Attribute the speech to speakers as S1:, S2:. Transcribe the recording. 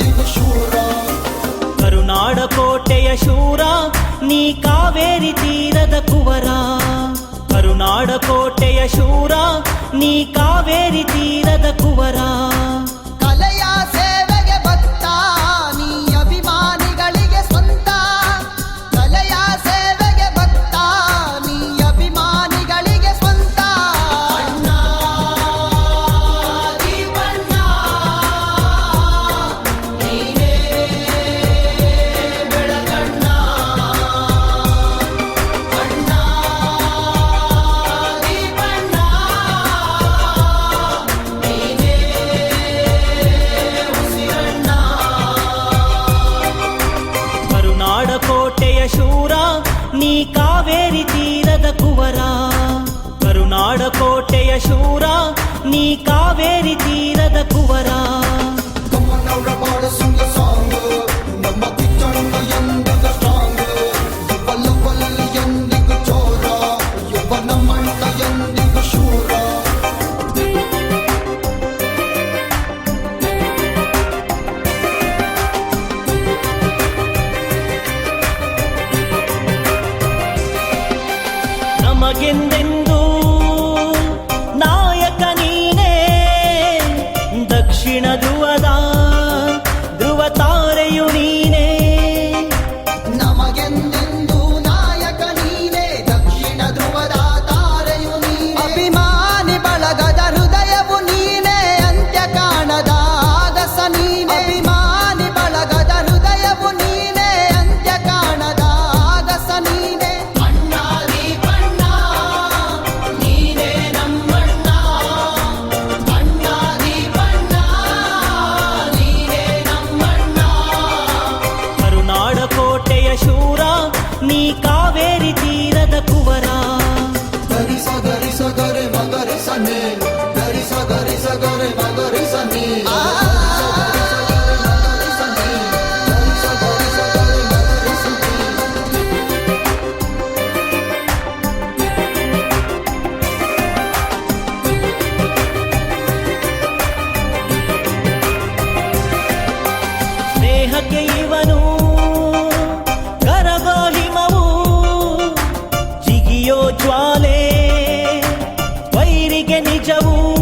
S1: ನೀವು ಶೂರ ಕರುನಾಡ ಕೋಟೆಯ ಶೂರ ನೀ ಕಾವೇರಿ ತೀರದ ಕುವರ ಕರುನಾಡ ಕೋಟೆಯ ಶೂರ ನೀ ಕಾವೇರಿ ತೀರದ ಕುವರ ಶೂರಾ ನೀ ಕಾವೇರಿ ತೀರದ ಕುವರ ಕರುನಾಡ ಕೋಟೆಯ ಶೂರ ನೀ ಕಾವೇರಿ ತೀರದ ಕುವರ ينادوا ودعاء Sunday. Oh.